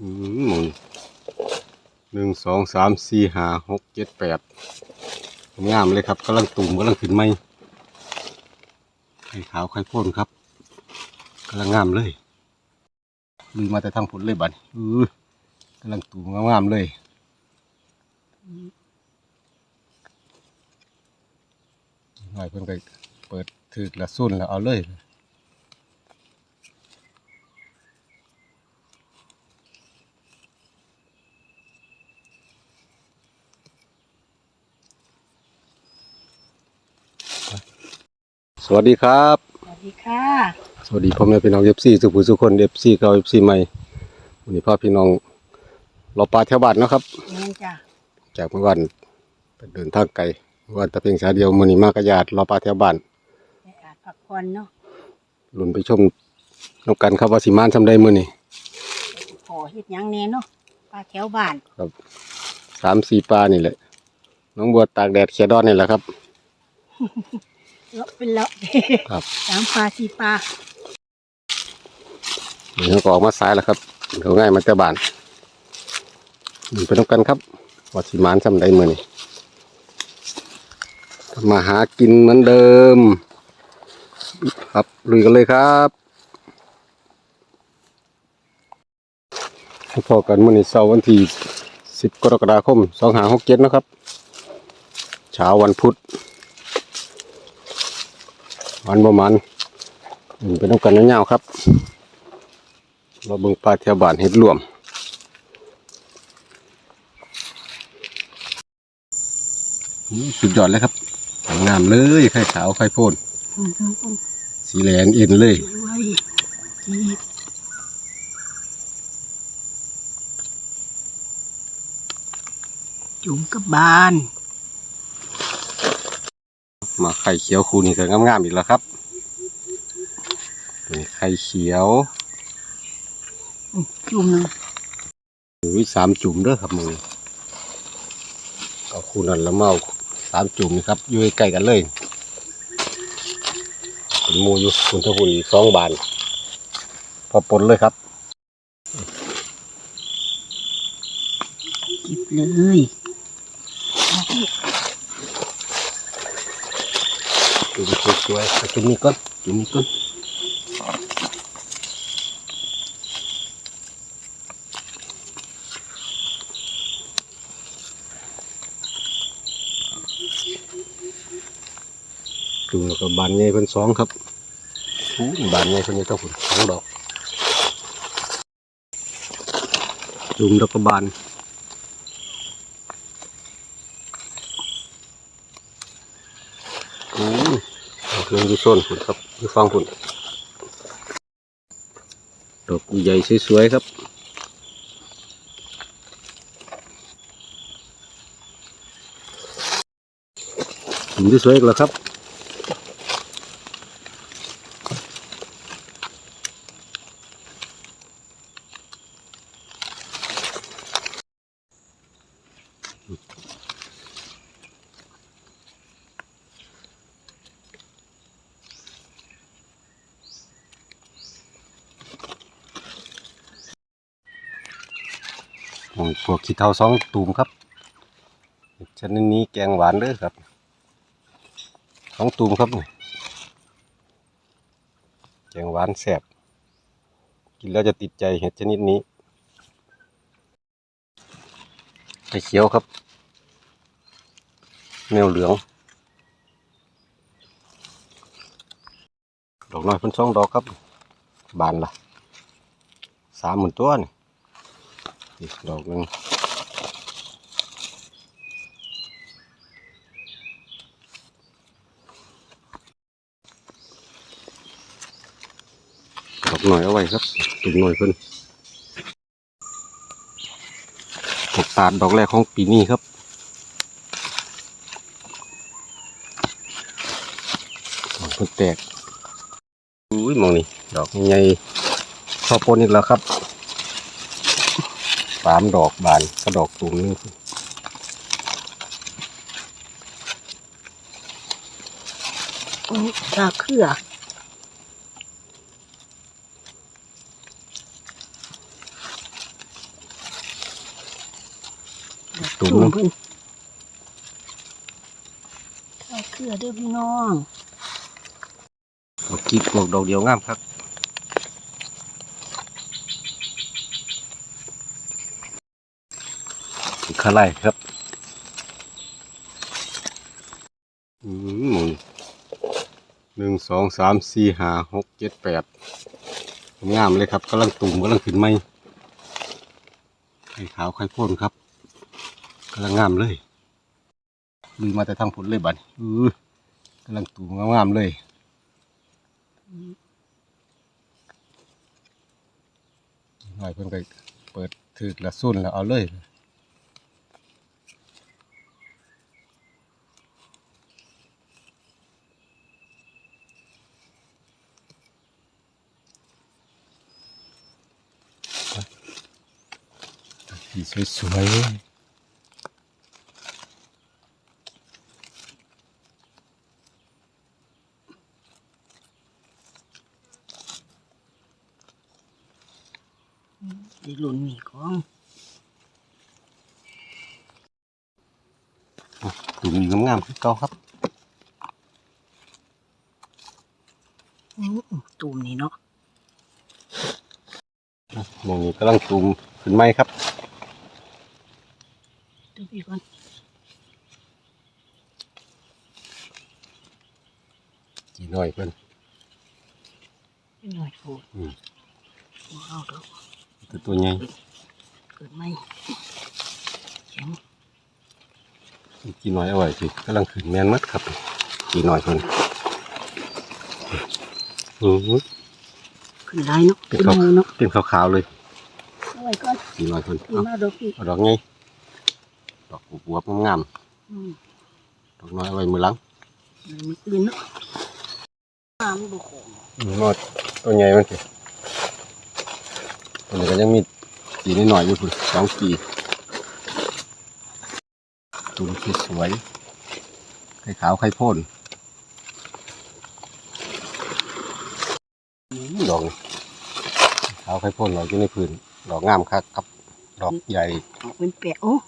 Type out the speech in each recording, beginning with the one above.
อืมหนึ่งสองสามสี่ห้าหกเจ็ดแปดงามเลยครับกำลังตุ่มกำลังขึ้นไหมไข่ขาวไข่พ่นครับกำลังงามเลยลุยมาแต่ทางผลเลยบัดนี้อือกำลังตุ่มงามๆเลยหน่อยเพิ่นก็เปิดถือกละสุ่นแล้วเอาเลย สวัสดีครับ สวัสดีค่ะ สวัสดีพ่อแม่พี่น้องเอฟซีสุขุมสุขคนเอฟซีเก่าเอฟซีใหม่วันนี้พ่อพี่น้อง เราปลาแถวบ้านเนาะครับแม่นจ้ะจากเมื่อวันไปเดินทางไกลเมื่อวันตะเพียงสาเดียวมือนี้มากระยาดเราปลาแถวบ้านได้อาจพักผ่อนเนาะลุนไปชมนกกันครับว่าสิมานทำได้มือนี้ขอเฮ็ดหยังแน่เนาะปลาแถวบ้านครับสามสี่ปลานี่แหละน้องบัวตากแดดเขียดอนนี่แหละครับ เลาะเป็นเลาะครับ สามปลาสี่ปลานี่เขาก็ออกมาสายแล้วครับเขาง่ายมาแต่บ้านลุนไปนกกันครับว่าสิมานทำได้มือนี้มาหากินเหมือนเดิม ครับลุยกันเลยครับพอกันมื่อนี้เสาร์วันที่สิบกรกฎาคมสองหาหกเจ็ดนะครับเช้าวันพุธ วันประมาณเป็นต้องกันเงาๆครับ เราเบิ่งปลาเทียบานเห็ดรวมสุดยอดเลยครับงามเลยไข่ขาวไข่โพนอืมอืมอืมสีแหลงเอ็นเลยจุ่มกับบาน มาไข่เขียวคูนี่ก็งามๆอีกแล้วครับนี่ไข่เขียวอืมจุ่มหนึงอุ้ยสามจุ่มเด้อครับมึงเอาคูนั่นแล้วเมาสามจุ่มนี่ครับอยู่ใกล้ๆกันเลยเป็นหมูอยู่คุณทหุ่นสองบาน พอปนเลยครับจิบเลยเอาสิ จุ่ม สวยๆเอาจุ่มนี้ก่อนจุ่มนี้ก่อนจุ่มแล้วก็บานใหญ่เป็นสองครับบานใหญ่เป็นนี้ต้องหุ่นสองดอกจุ่มแล้วก็บาน เอาเครื่องอยู่โซนหุ่นครับอยู่ฟังหุ่นดอกใหญ่สวยๆครับจุ่มที่สวยอีกแล้วครับ โอ้ยพวกขี้เท่าสองตูมครับชนิดนี้แกงหวานเด้อครับสองตูมครับนี่แกงหวานแซ่บกินแล้วจะติดใจเห็ดชนิดนี้ไข่เขียวครับแนวเหลือง ดอกน้อยเพิ่นสองดอกครับ บานละสามหมื่นตัวนี่ อีกดอกหนึ่งดอกหน่อยเอาไว้ครับตุ่มหน่อยเพิ่นตกตาดดอกแรกของปีนี้ครับดอกเพิ่นแตกอุ้ยมองนี่ดอกใหญ่ๆข้าวปนอีกแล้วครับ สามดอกบานกระดอกตูงนึงตาเครือตูมเพิ่นตาเคลือด้วยพี่น้องดอกกิ๊กดอกเดียวงามครับ ขาไล่ครับอืมหนึ่งสองสามสี่ห้าหกเจ็ดแปดงามเลยครับกำลังตุ่มกำลังขึ้นไหมไข่ขาวไข่พ่นครับกำลังงามเลยลุยมาแต่ทางผลเลยบัดนี้อือกำลังตุ่มงามเลยหน่อยเพิ่นก็เปิดถือละสุ่นแล้วเอาเลย สีสวยๆไอ้หลุนนี่ของตุ่มงามๆคือเก่าครับอื้อตุ่มนี่เนาะ มองนี้กำลังตุ่มขึ้นไหมครับ เดี๋ยวพี่ก่อนจีน้อยเพิ่นพี่หน่อยโฟดอืมบ่เอาดอกตัวตัวใหญ่เกิดไหมแข็งจีน้อยเอาไว้สิกำลังขึ้นแมนมัดครับจีน้อยเพิ่นอือหือขึ้นได้เนาะเป็ขึ้นนเขามือเนาะเป็นขาวๆเลยเอาไว้ก่อนจีน้อยเพิ่นพี่เอามาดอกพี่เอาดอกไงด อกบวบๆงามอืมๆดอกน้อยเอาไว้มือหลังมันมีอื่นเนาะน้ำบุกของอืมอดตัวใหญ่มันสิตัวนี้ก็ยังมีจีนิดหน่อยอยู่พุ่นสองจีตุ่มสวยๆไข่ขาวไข่พ่นดอกนี่ขาวไข่พ่นดอกอยู่ในพื้นดอกงามคักครับ ดอกใหญ่ออกเป็นแปะโอ้ออก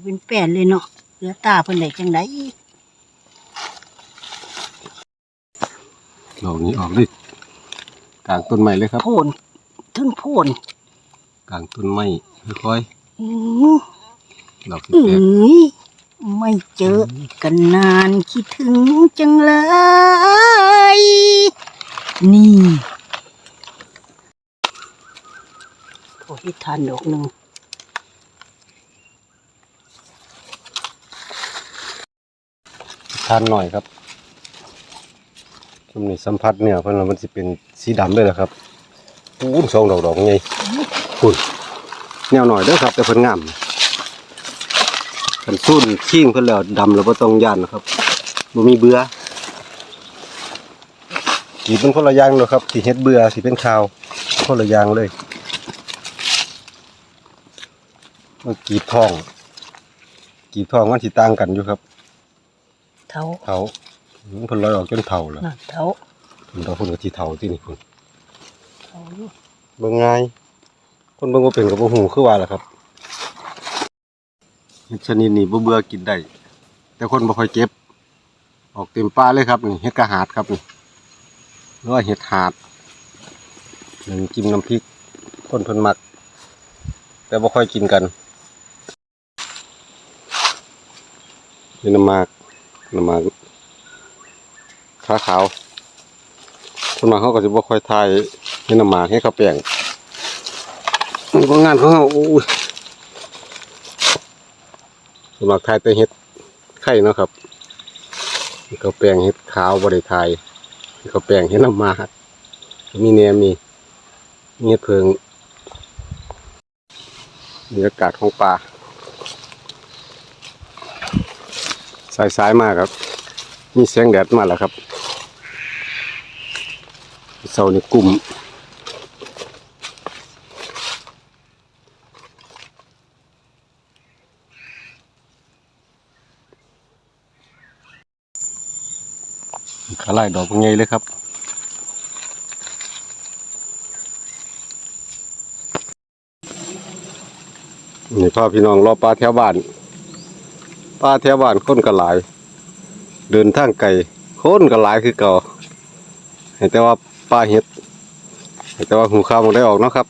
เป็นแปะเลยเนาะเหลือตาเพิ่นได้จังไดดอกนี้ออกเลยกลางต้นไม้เลยครับ โพนถึงโพนกลางต้นไม้ค่อยอือๆดอกสีเอ้แตกยไม่เจอกันนานคิดถึงจังเลย นี่โอ้ยทานดอกหนึ่งานหน่อยครับช่วงนี้สัมผัสเนี่ยเพิ่นว่ามันสิเป็นสีดำเลยนะครับปูนสองดอกดอกไงปุ้นแนวหน่อยเด้อครับ แต่เพิ่นงามกันซุ่นชิ่งเพิ่นแล้วดำแล้วบ่ต้องย่านนะครับบ่มีเบื่อสีเป็นคนละอย่างเลยครับสีเฮ็ดเบื่อสีเป็นขาวคนละอย่างเลยมันกรีบทองกรีบทองมันสิต่างกันอยู่ครับ เท้าเถาอืมเพิ่นลอยออกจนเถาแล้วน่ะเท้าเพิ่นเอาเพิ่นก็สิเถาที่นี่พุ่นเท้าอยู่เบิ่งง่ายคนเบิ่งบ่เป็นก็บ่ฮู้คือว่าล่ะครับเห็ดชนิดนี้บ่เบื่อกินได้แต่คนบ่ค่อยเก็บ ออกเต็มป่าเลยครับนี่เห็ดกระหาดครับนี่หรือว่าเห็ดหาดหนึ่งจิ้มน้ำพริกคนเพิ่นมัก แต่บ่ค่อยกินกันนี่น้ำมาก น้ำมากขาขาวคนมาเขาก็จะบ่ค่อยทายให้น้ำมากให้เขาแป้งมันก็งานของเขาโอ้ยสมัครทายแต่เฮ็ดไข่เนาะครับเขาแป้งเฮ็ดขาวบ่ไทายเขาแป้งเฮ็ดน้ำมากมีแนมมีมีเฮ็ดเพิงบรรยากาศของป่าสาย สายๆมากครับ มีแสงแดดมาแล้วครับเสาในกลุ่มขาไล่ดอกเป็นไงเลยครับนี่พ่อพี่น้องรอปลาแถวบ้าน ปลาแถวบ้านคนก็หลาย เดินทางไกลคนก็หลายคือเก่าให้แต่ว่าปลาเห็ดให้แต่ว่าหูข้าวมันได้ออกเนาะครับ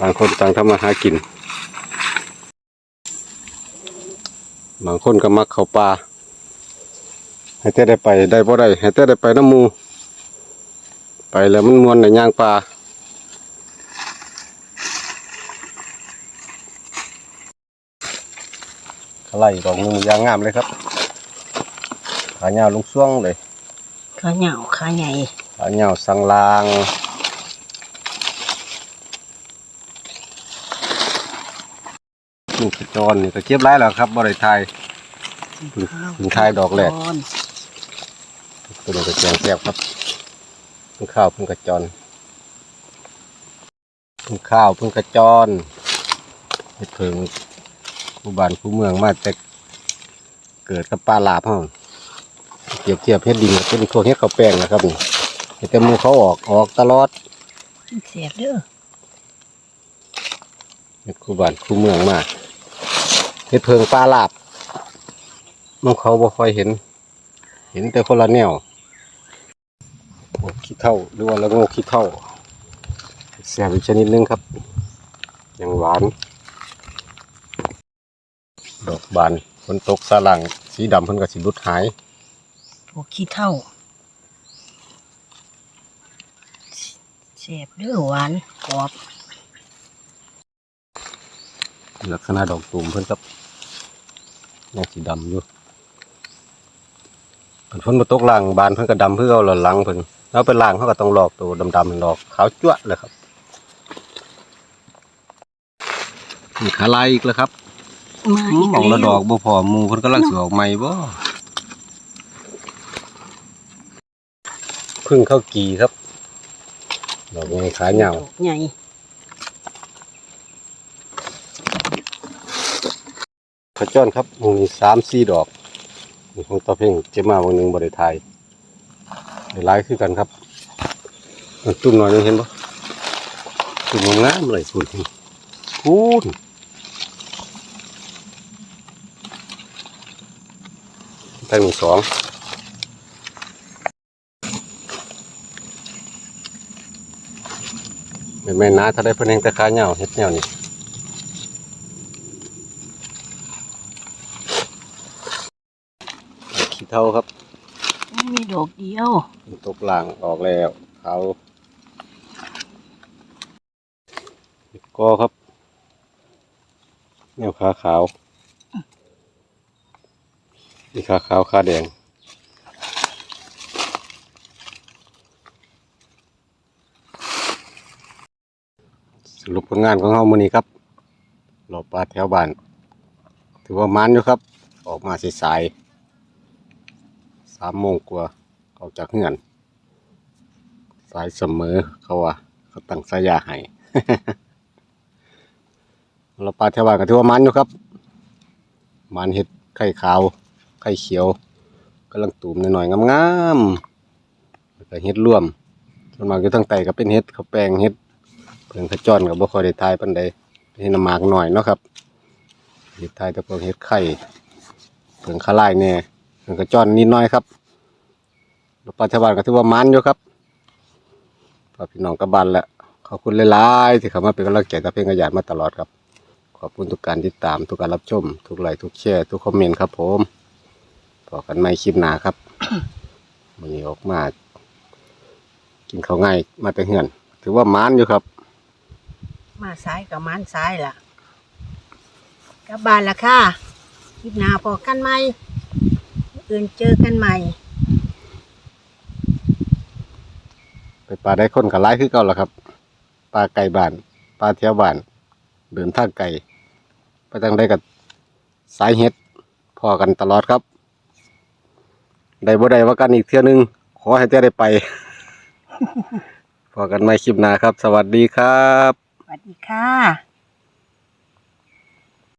ต่างคนต่างทำมาหากิน บางคนก็มักเข้าป่าให้แต่ได้ไปได้บ่ได้ให้แต่ได้ไปน้ำมู ไปแล้วมันมวนในย่างปลา ไล่ดอกหนึงยางงามเลยครับ ขาเหยาวลงช่วงเลย ขาเหนียวขาใหญ่ขาเหยาวสังลาง ลูกกระจรนี่ก็เก็บไรแล้วครับบ่ได้ทายถึงท้ายดอกแรก ตัวนี้ก็แจงแซ่บครับเพิ่งข้าวเพิ่งกระจรเพิ่งข้าวเพิ่งกระจรเฮ็ดเพิง ผู้บ้านผู้เมืองมาแต่เกิดกับปลาหลาบเฮาเทียบเทียบเฮ็ดดินก็เป็นพวกเฮ็ดข้าวแป้งนะครับนี่เฮ็ดแต่หมูเขาออกออกตลอดเสียบเด้อเฮ็ดคู่บ้านคู่เมืองมาเฮ็ดเพิงปลาหลาบมันเขาบ่ค่อยเห็น เห็นแต่คนละแนวโอ้ขี้เท่าหรือว่าละโงกขี้เท่าแซ่บอีกชนิดหนึงครับ ยังหวาน ดอกบานฝนตกสาลังสีดำเพิ่นก็สิรุดหายพวกขี้เท่าเสียบเด้อหวานกรอบลักษณะดอกตูมเพิ่นครับยังสีดำอยู่เพิ่นฝนมาตกล่างบานเพิ่นก็ดำเพื่อเอาละหลังเพิ่นแล้วเป็นล่างเขาก็ต้องหลอกตัวดำๆหลอกขาวจั่วะเลยครับนี่ขาลายอีกแล้วครับ มาอือีมกหมองละแวดอกบ่พอหมูเพิ่นกำลังสิออกใหม่บ่พึ่งเข้ากีครับ ดอกใหญ่ขาเหยาวดอกใหญ่ขจ้อนครับหมูนี่สามสี่ดอกนี่ของตาเพ่งเจ็บมาวันหนึ่งบริไทยได้หลายคือกันครับมันตุ้มหน่อยนึงเห็นปะตุ้มงามๆเลยสุดคูณ ได้หนึ่งสองแม่แม่น้าถ้าได้เพิ่นแหงแต่ขาเหงาเฮ็ดแนวนี่ขี้เท่าครับ มีดอกเดียวตกล่างออกแล้วเขาก็ครับแนวขาขาว นี่ขาขาวขาแดง สรุปผลงานของเรามื่อนี้ครับหลบปลาแถวบ้าน ถือว่ามันอยู่ครับ ออกมาสายๆสามโมงกว่าออกจากเฮือน สายเสมอเขาว่าเขาตั้งสายาให้ เราปลาเทวบานก็ถือว่ามันอยู่ครับ มันเห็ดไข่ขาว ข่เขียวกำลังตูมหน่อยๆงามๆแล้วก็เห็ดร่วมส่วนมากอยู่ทั้งไตก็เป็นเห็ดข้าวแป้งเห็ดเพิ่งขจรกับบ่ค่อยได้ทายปานใดเห็ดน้ำหมากหน่อยเนาะครับเห็ดทายแต่พวกเห็ดไข่เพิ่งขาลายแน่มันก็จอนนิดหน้อยครับรถปัจจุบันก็ถือว่ามันอยู่ครับพอพี่น้องกลับบ้านแหล้วขอบคุณหลายๆที่เข้ามาเป็นกำลังใจกับเพลงกระยาดมาตลอดครับ ขอบคุณทุกการติดตามทุกการรับชม ทุกไลค์ทุกแชร์ทุกคอมเมนต์ครับผม พอกันไม่คลิปหนาครับวันนี้ออกมากินข้าวง่ายมาแต่เหือน ถือว่ามันอยู่ครับ มาซ้ายกับมันซ้ายล่ะกลับบ้านละค่ะคลิปหน้าพอกันไหมอื่นเจอกันใหม่ ไปปลาได้คนกับไล่คือเก่าแล้วครับปลาไก่บ้านปลาเที่ยวบ้าน เดินทางไก่ไปทางใดกับสายเห็ดพอกันตลอดครับ ได้บ่ได้ว่ากันอีกเที่ยวหนึง ขอให้เจ้าได้ไป พอกันไม่คลิปหน้าครับ สวัสดีครับ สวัสดีค่ะ